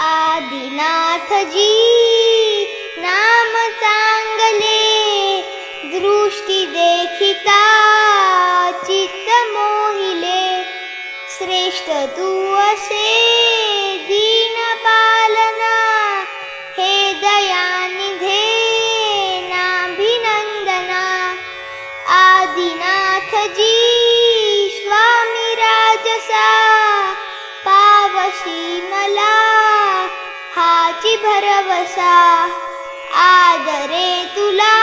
आदिनाथजी नाम देखिता चित्त मोहिले। श्रेष्ठ तू असे दीन पालना हे दयानिधे नाभिनंदना आदिनाथजी स्वामी राजसा हाची भरवसा. आदरे तुला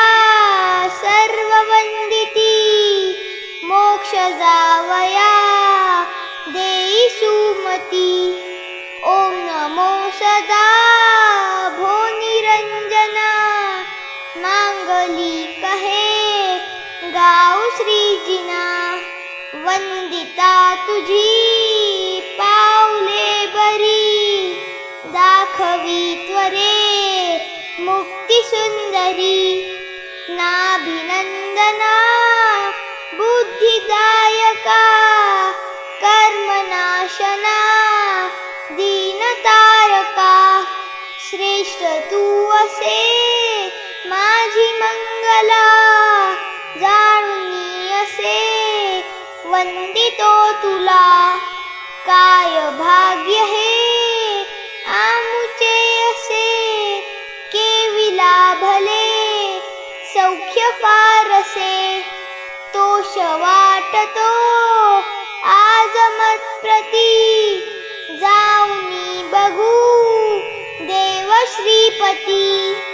सर्व वंदिती. मोक्ष जावया देई सुमती. ओम नमो सदा भो निरंजना मांगली कहे गाऊ श्रीजिना. वंदिता तुझी मुक्ती सुंदरी नाभिनंदना बुद्धिदायका कर्मनाशना दीनतारका श्रेष्ठ तू असे जाणून असे वंदितो तुला काय भाग्य सौख्य फारसे तो सौख्यपारसे तोष वाटतो प्रति जाऊनी बगू देवश्रीपती।